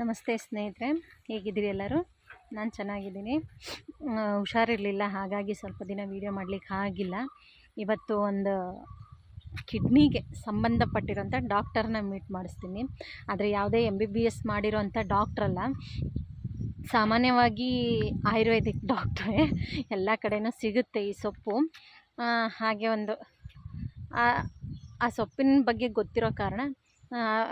ನಮಸ್ತೆ ಸ್ನೇಹಿತರೆ, ಹೇಗಿದ್ದೀರಿ ಎಲ್ಲರೂ? ನಾನು ಚೆನ್ನಾಗಿದ್ದೀನಿ. ಹುಷಾರಿರಲಿಲ್ಲ, ಹಾಗಾಗಿ ಸ್ವಲ್ಪ ದಿನ ವೀಡಿಯೋ ಮಾಡಲಿಕ್ಕೆ ಆಗಿಲ್ಲ. ಇವತ್ತು ಒಂದು ಕಿಡ್ನಿಗೆ ಸಂಬಂಧಪಟ್ಟಿರೋಂಥ ಡಾಕ್ಟರ್ನ ಮೀಟ್ ಮಾಡಿಸ್ತೀನಿ. ಆದರೆ ಯಾವುದೇ ಎಂ ಬಿ ಬಿ ಎಸ್ ಮಾಡಿರೋಂಥ ಡಾಕ್ಟ್ರಲ್ಲ ಸಾಮಾನ್ಯವಾಗಿ ಆಯುರ್ವೇದಿಕ್ ಡಾಕ್ಟ್ರೇ ಎಲ್ಲ ಕಡೆನೂ ಸಿಗುತ್ತೆ ಈ ಸೊಪ್ಪು. ಹಾಗೆ ಒಂದು ಆ ಸೊಪ್ಪಿನ ಬಗ್ಗೆ ಗೊತ್ತಿರೋ ಕಾರಣ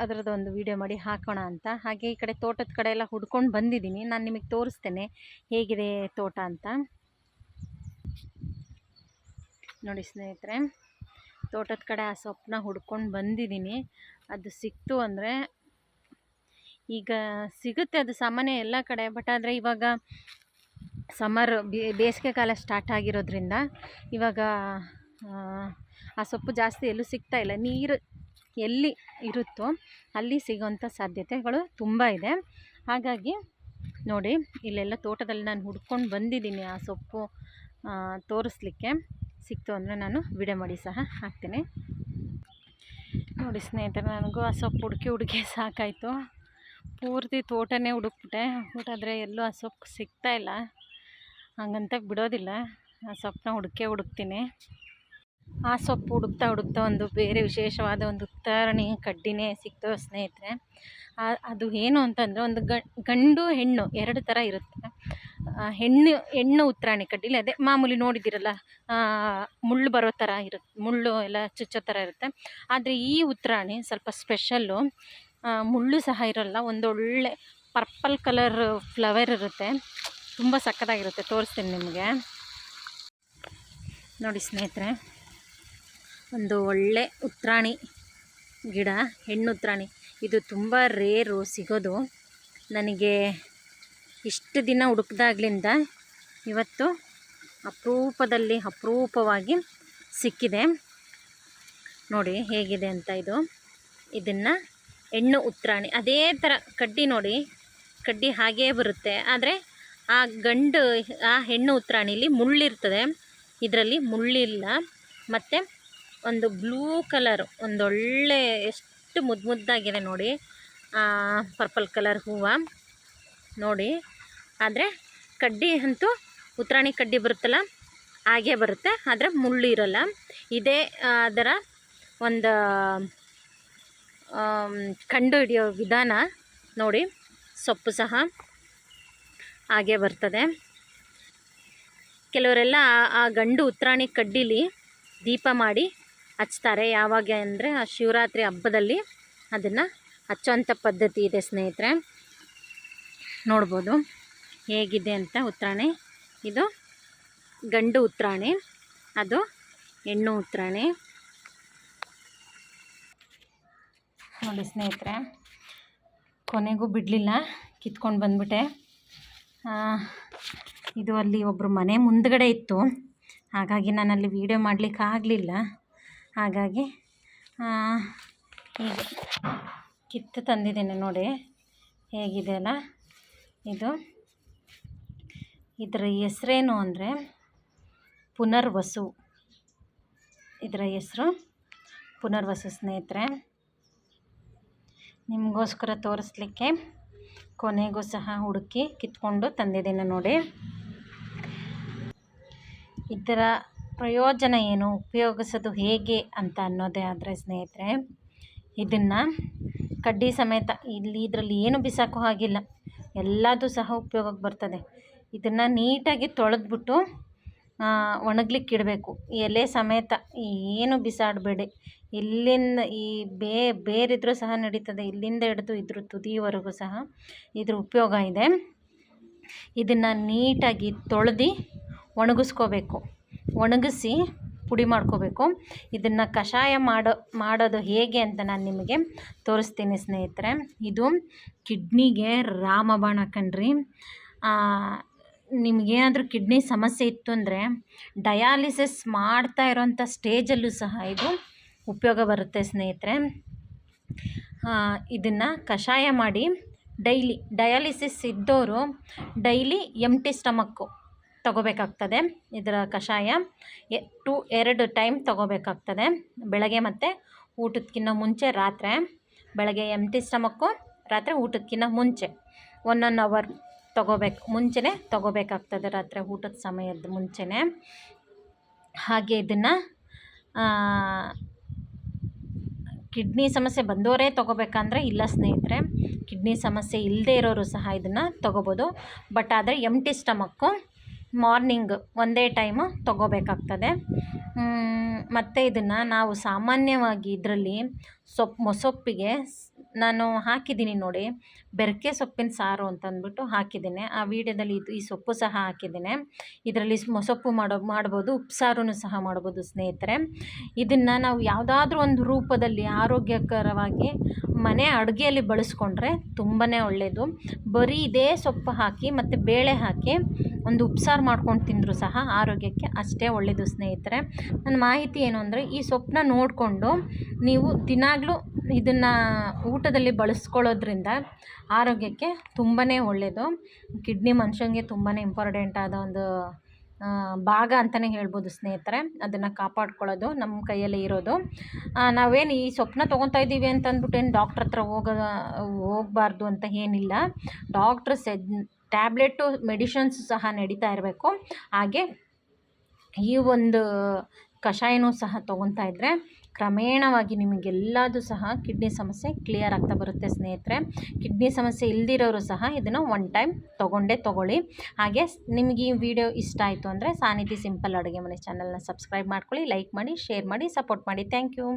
ಅದರದ್ದು ಒಂದು ವೀಡಿಯೋ ಮಾಡಿ ಹಾಕೋಣ ಅಂತ. ಹಾಗೆ ಈ ಕಡೆ ತೋಟದ ಕಡೆ ಎಲ್ಲ ಹುಡ್ಕೊಂಡು ಬಂದಿದ್ದೀನಿ. ನಾನು ನಿಮಗೆ ತೋರಿಸ್ತೇನೆ. ಹೇಗಿದೆ ತೋಟ ಅಂತ. ನೋಡಿ ಸ್ನೇಹಿತರೆ, ತೋಟದ ಕಡೆ ಆ ಸೊಪ್ಪನ್ನ ಹುಡ್ಕೊಂಡು ಬಂದಿದ್ದೀನಿ. ಅದು ಸಿಕ್ತು ಅಂದರೆ ಈಗ ಸಿಗುತ್ತೆ. ಅದು ಸಾಮಾನ್ಯ ಎಲ್ಲ ಕಡೆ, ಬಟ್ ಆದರೆ ಇವಾಗ ಸಮ್ಮರ್ ಬೇಸಿಗೆ ಕಾಲ ಸ್ಟಾರ್ಟ್ ಆಗಿರೋದ್ರಿಂದ ಇವಾಗ ಆ ಸೊಪ್ಪು ಜಾಸ್ತಿ ಎಲ್ಲೂ ಸಿಗ್ತಾ ಇಲ್ಲ. ನೀರು ಎಲ್ಲಿ ಇರುತ್ತೋ ಅಲ್ಲಿ ಸಿಗೋಂಥ ಸಾಧ್ಯತೆಗಳು ತುಂಬ ಇದೆ. ಹಾಗಾಗಿ ನೋಡಿ, ಇಲ್ಲೆಲ್ಲ ತೋಟದಲ್ಲಿ ನಾನು ಹುಡ್ಕೊಂಡು ಬಂದಿದ್ದೀನಿ ಆ ಸೊಪ್ಪು ತೋರಿಸ್ಲಿಕ್ಕೆ. ಸಿಕ್ತು ಅಂದರೆ ನಾನು ವಿಡಿಯೋ ಮಾಡಿ ಸಹ ಹಾಕ್ತೀನಿ. ನೋಡಿ ಸ್ನೇಹಿತರೆ, ನನಗೂ ಆ ಸೊಪ್ಪು ಹುಡುಕಿ ಹುಡುಕಿ ಸಾಕಾಯಿತು. ಪೂರ್ತಿ ತೋಟನೇ ಹುಡುಕ್ಬಿಟ್ಟೆ. ಹುಟ್ಟಾದರೆ ಎಲ್ಲೂ ಆ ಸೊಪ್ಪು ಸಿಗ್ತಾಯಿಲ್ಲ ಹಂಗಂತ ಬಿಡೋದಿಲ್ಲ. ಆ ಸೊಪ್ಪನ್ನ ಹುಡುಕೇ ಹುಡುಕ್ತೀನಿ. ಆ ಸೊಪ್ಪು ಹುಡುಕ್ತಾ ಹುಡುಕ್ತಾ ಒಂದು ಬೇರೆ ವಿಶೇಷವಾದ ಒಂದು ಉತ್ತರಣೆ ಕಡ್ಡಿನೇ ಸಿಕ್ತು ಸ್ನೇಹಿತರೆ. ಅದು ಏನು ಅಂತಂದರೆ ಒಂದು ಗಂಡು ಹೆಣ್ಣು ಎರಡು ಥರ ಇರುತ್ತೆ. ಹೆಣ್ಣು ಹೆಣ್ಣು ಉತ್ತರಾಣಿ ಕಡ್ಡಿಲಿ ಅದೇ ಮಾಮೂಲಿ ನೋಡಿದ್ದೀರಲ್ಲ ಮುಳ್ಳು ಬರೋ ಥರ ಇರುತ್ತೆ, ಮುಳ್ಳು ಎಲ್ಲ ಚುಚ್ಚೋ ಥರ ಇರುತ್ತೆ. ಆದರೆ ಈ ಉತ್ತರಾಣಿ ಸ್ವಲ್ಪ ಸ್ಪೆಷಲ್ಲು ಮುಳ್ಳು ಸಹ ಇರೋಲ್ಲ, ಒಂದೊಳ್ಳೆ ಪರ್ಪಲ್ ಕಲರ್ ಫ್ಲವರ್ ಇರುತ್ತೆ. ತುಂಬ ಸಕ್ಕತ್ತಾಗಿರುತ್ತೆ, ತೋರಿಸ್ತೀನಿ ನಿಮಗೆ. ನೋಡಿ ಸ್ನೇಹಿತರೆ. ಒಂದು ಒಳ್ಳೆ ಉತ್ರಾಣಿ ಗಿಡ, ಹೆಣ್ಣು ಉತ್ರಾಣಿ. ಇದು ತುಂಬ ರೇರು ಸಿಗೋದು. ನನಗೆ ಇಷ್ಟು ದಿನ ಹುಡುಕ್ದಾಗ್ಲಿಂದ ಇವತ್ತು ಅಪರೂಪದಲ್ಲಿ ಅಪರೂಪವಾಗಿ ಸಿಕ್ಕಿದೆ. ನೋಡಿ ಹೇಗಿದೆ ಅಂತ ಇದು. ಇದನ್ನು ಹೆಣ್ಣು ಉತ್ರಾಣಿ. ಅದೇ ಥರ ಕಡ್ಡಿ ನೋಡಿ, ಕಡ್ಡಿ ಹಾಗೇ ಬರುತ್ತೆ. ಆದರೆ ಆ ಗಂಡು, ಆ ಹೆಣ್ಣು ಉತ್ರಾಣಿಲಿ ಮುಳ್ಳಿರ್ತದೆ. ಇದರಲ್ಲಿ ಮುಳ್ಳಿಲ್ಲ. ಮತ್ತು ಒಂದು ಬ್ಲೂ ಕಲರ್ ಒಂದೊಳ್ಳೆ ಎಷ್ಟು ಮುದ್ದು ಮುದ್ದಾಗಿದೆ ನೋಡಿ. ಪರ್ಪಲ್ ಕಲರ್ ಹೂವು ನೋಡಿ. ಆದರೆ ಕಡ್ಡಿ ಅಂತೂ ಉತ್ತರಾಣಿ ಕಡ್ಡಿ ಬರುತ್ತಲ್ಲ, ಹಾಗೇ ಬರುತ್ತೆ. ಆದರೆ ಮುಳ್ಳು ಇರೋಲ್ಲ. ಇದೇ ಅದರ ಒಂದು ಕಂಡು ಹಿಡಿಯೋ ವಿಧಾನ ನೋಡಿ. ಸೊಪ್ಪು ಸಹ ಹಾಗೆ ಬರ್ತದೆ. ಕೆಲವರೆಲ್ಲ ಆ ಗಂಡು ಉತ್ತರಾಣಿ ಕಡ್ಡಿಲಿ ದೀಪ ಮಾಡಿ ಹಚ್ತಾರೆ. ಯಾವಾಗ ಅಂದರೆ ಆ ಶಿವರಾತ್ರಿ ಹಬ್ಬದಲ್ಲಿ ಅದನ್ನು ಹಚ್ಚೋಂಥ ಪದ್ಧತಿ ಇದೆ ಸ್ನೇಹಿತರೆ. ನೋಡ್ಬೋದು ಹೇಗಿದೆ ಅಂತ ಉತ್ತರಾಣಿ. ಇದು ಗಂಡು ಉತ್ತರಾಣಿ, ಅದು ಹೆಣ್ಣು ಉತ್ತರಾಣಿ. ನೋಡಿ ಸ್ನೇಹಿತರೆ, ಕೊನೆಗೂ ಬಿಡಲಿಲ್ಲ, ಕಿತ್ಕೊಂಡು ಬಂದ್ಬಿಟ್ಟೆ. ಇದು ಅಲ್ಲಿ ಒಬ್ಬರು ಮನೆ ಮುಂದ್ಗಡೆ ಇತ್ತು. ಹಾಗಾಗಿ ನಾನು ಅಲ್ಲಿ ವೀಡಿಯೋ ಮಾಡಲಿಕ್ಕೆ ಆಗಲಿಲ್ಲ ಹಾಗಾಗಿ ಹೀಗೆ ಕಿತ್ತು ತಂದಿದ್ದೇನೆ ನೋಡಿ, ಹೇಗಿದೆ ಅಲ್ಲ? ಇದು ಇದರ ಹೆಸ್ರೇನು ಅಂದರೆ ಪುನರ್ವಸು. ಇದರ ಹೆಸರು ಪುನರ್ವಸು ಸ್ನೇಹಿತರೆ. ನಿಮಗೋಸ್ಕರ ತೋರಿಸ್ಲಿಕ್ಕೆ ಕೊನೆಗೂ ಸಹ ಹುಡುಕಿ ಕಿತ್ಕೊಂಡು ತಂದಿದ್ದೇನೆ ನೋಡಿ. ಇದರ ಪ್ರಯೋಜನ ಏನು? ಉಪಯೋಗಿಸೋದು ಹೇಗೆ ಅಂತ ಅನ್ನೋದೇ ಆದರೆ ಸ್ನೇಹಿತರೆ, ಇದನ್ನು ಕಡ್ಡಿ ಸಮೇತ ಇಲ್ಲಿ ಇದರಲ್ಲಿ ಏನು ಬಿಸಾಕೋ ಹಾಗಿಲ್ಲ. ಎಲ್ಲದೂ ಸಹ ಉಪಯೋಗಕ್ಕೆ ಬರ್ತದೆ. ಇದನ್ನು ನೀಟಾಗಿ ತೊಳೆದ್ಬಿಟ್ಟು ಒಣಗ್ಲಿಕ್ಕೆ ಇಡಬೇಕು ಎಲೆ ಸಮೇತ ಏನು ಬಿಸಾಡಬೇಡಿ. ಇಲ್ಲಿಂದ ಈ ಬೇ, ಬೇರಿದ್ರೂ ಸಹ ನಡೀತದೆ. ಇಲ್ಲಿಂದ ಹಿಡಿದು ಇದ್ರ ತುದಿವರೆಗೂ ಸಹ ಇದ್ರ ಉಪಯೋಗ ಇದೆ. ಇದನ್ನು ನೀಟಾಗಿ ತೊಳೆದು ಒಣಗಿಸ್ಕೋಬೇಕು. ಒಣಗಿಸಿ ಪುಡಿ ಮಾಡ್ಕೋಬೇಕು. ಇದನ್ನು ಕಷಾಯ ಮಾಡೋ, ಮಾಡೋದು ಹೇಗೆ ಅಂತ ನಾನು ನಿಮಗೆ ತೋರಿಸ್ತೀನಿ ಸ್ನೇಹಿತರೆ. ಇದು ಕಿಡ್ನಿಗೆ ರಾಮಬಾಣ ಕಣ್ರಿ. ನಿಮಗೇನಾದರೂ ಕಿಡ್ನಿ ಸಮಸ್ಯೆ ಇತ್ತು ಅಂದರೆ ಡಯಾಲಿಸಿಸ್ ಮಾಡ್ತಾ ಇರೋಂಥ ಸ್ಟೇಜಲ್ಲೂ ಸಹ ಇದು ಉಪಯೋಗ ಬರುತ್ತೆ ಸ್ನೇಹಿತರೆ. ಇದನ್ನು ಕಷಾಯ ಮಾಡಿ ಡೈಲಿ, ಡಯಾಲಿಸಿಸ್ ಇದ್ದವರು ಡೈಲಿ ಎಂಟಿ ಸ್ಟಮಕ್ಕು ತಗೋಬೇಕಾಗ್ತದೆ. ಇದರ ಕಷಾಯ ಟು, ಎರಡು ಟೈಮ್ ತಗೋಬೇಕಾಗ್ತದೆ. ಬೆಳಗ್ಗೆ ಮತ್ತು ಊಟದಕ್ಕಿಂತ ಮುಂಚೆ ರಾತ್ರಿ, ಬೆಳಗ್ಗೆ ಎಂಟಿ ಸ್ಟಮಕ್ಕು ರಾತ್ರಿ ಊಟದಕ್ಕಿಂತ ಮುಂಚೆ. ಒನ್ ಒನ್ ಅವರ್ ತಗೋಬೇಕು, ಮುಂಚೆನೇ ತಗೋಬೇಕಾಗ್ತದೆ ರಾತ್ರಿ ಊಟದ ಸಮಯದ ಮುಂಚೆನೇ. ಹಾಗೆ ಇದನ್ನು ಕಿಡ್ನಿ ಸಮಸ್ಯೆ ಬಂದವರೇ ತೊಗೋಬೇಕಂದ್ರೆ ಇಲ್ಲ ಸ್ನೇಹಿತರೆ ಕಿಡ್ನಿ ಸಮಸ್ಯೆ ಇಲ್ಲದೇ ಇರೋರು ಸಹ ಇದನ್ನು ತೊಗೋಬೋದು. ಬಟ್ ಆದರೆ ಎಂಟಿ ಸ್ಟಮಕ್ಕು ಮಾರ್ನಿಂಗ್ ಒಂದೇ ಟೈಮು ತಗೋಬೇಕಾಗ್ತದೆ. ಮತ್ತು ಇದನ್ನು ನಾವು ಸಾಮಾನ್ಯವಾಗಿ ಇದರಲ್ಲಿ ಸೊಪ್ಪು ಮೊಸೊಪ್ಪಿಗೆ ನಾನು ಹಾಕಿದ್ದೀನಿ ನೋಡಿ. ಬೆರಕೆ ಸೊಪ್ಪಿನ ಸಾರು ಅಂತ ಅಂದ್ಬಿಟ್ಟು ಹಾಕಿದ್ದೀನಿ. ಆ ವೀಡಿಯೋದಲ್ಲಿ ಇದು, ಈ ಸೊಪ್ಪು ಸಹ ಹಾಕಿದ್ದೀನಿ. ಇದರಲ್ಲಿ ಮೊಸೊಪ್ಪು ಮಾಡೋ, ಮಾಡ್ಬೋದು ಉಪ್ಸಾರೂ ಸಹ ಮಾಡ್ಬೋದು ಸ್ನೇಹಿತರೆ. ಇದನ್ನು ನಾವು ಯಾವುದಾದ್ರೂ ಒಂದು ರೂಪದಲ್ಲಿ ಆರೋಗ್ಯಕರವಾಗಿ ಮನೆ ಅಡುಗೆಯಲ್ಲಿ ಬಳಸ್ಕೊಂಡ್ರೆ ತುಂಬಾ ಒಳ್ಳೆಯದು ಬರೀ ಇದೇ ಸೊಪ್ಪು ಹಾಕಿ ಮತ್ತು ಬೇಳೆ ಹಾಕಿ ಒಂದು ಉಪ್ಸಾರು ಮಾಡ್ಕೊಂಡು ತಿಂದರೂ ಸಹ ಆರೋಗ್ಯಕ್ಕೆ ಅಷ್ಟೇ ಒಳ್ಳೆಯದು ಸ್ನೇಹಿತರೆ. ನನ್ನ ಮಾಹಿತಿ ಏನು ಅಂದರೆ ಈ ಸೊಪ್ಪನ್ನ ನೋಡಿಕೊಂಡು ನೀವು ದಿನಾಗಲೂ ಇದನ್ನು ಊಟದಲ್ಲಿ ಬಳಸ್ಕೊಳ್ಳೋದ್ರಿಂದ ಆರೋಗ್ಯಕ್ಕೆ ತುಂಬಾ ಒಳ್ಳೆಯದು ಕಿಡ್ನಿ ಮನುಷ್ಯಂಗೆ ತುಂಬಾ ಇಂಪಾರ್ಟೆಂಟ್ ಆದ ಒಂದು ಭಾಗ ಅಂತಲೇ ಹೇಳ್ಬೋದು ಸ್ನೇಹಿತರೆ. ಅದನ್ನು ಕಾಪಾಡ್ಕೊಳ್ಳೋದು ನಮ್ಮ ಕೈಯಲ್ಲಿ ಇರೋದು. ನಾವೇನು ಈ ಸೊಪ್ಪನ್ನ ತೊಗೊತಾ ಇದ್ದೀವಿ ಅಂತ ಅಂದ್ಬಿಟ್ಟು ಏನು ಡಾಕ್ಟ್ರ್ ಹತ್ರ ಹೋಗೋ, ಹೋಗಬಾರ್ದು ಅಂತ ಏನಿಲ್ಲ. ಡಾಕ್ಟ್ರ್ ಸೆಡ್ ಟ್ಯಾಬ್ಲೆಟು ಮೆಡಿಷನ್ಸ್ ಸಹ ನಡೀತಾ ಇರಬೇಕು. ಹಾಗೆ ಈ ಒಂದು ಕಷಾಯನೂ ಸಹ ತೊಗೊತಾ ಇದ್ದರೆ ಕ್ರಮೇಣವಾಗಿ ನಿಮಗೆಲ್ಲದೂ ಸಹ ಕಿಡ್ನಿ ಸಮಸ್ಯೆ ಕ್ಲಿಯರ್ ಆಗ್ತಾ ಬರುತ್ತೆ ಸ್ನೇಹಿತರೆ. ಕಿಡ್ನಿ ಸಮಸ್ಯೆ ಇಲ್ದಿರೋರು ಸಹ ಇದನ್ನು ಒನ್ ಟೈಮ್ ತೊಗೊಂಡೇ ತೊಗೊಳ್ಳಿ. ಹಾಗೆ ನಿಮಗೆ ಈ ವಿಡಿಯೋ ಇಷ್ಟ ಆಯಿತು ಅಂದರೆ ಸಾನಿಧಿ ಸಿಂಪಲ್ ಅಡುಗೆ ಮನೆ ಚಾನಲ್ನ ಸಬ್ಸ್ಕ್ರೈಬ್ ಮಾಡ್ಕೊಳ್ಳಿ ಲೈಕ್ ಮಾಡಿ ಶೇರ್ ಮಾಡಿ ಸಪೋರ್ಟ್ ಮಾಡಿ. Thank you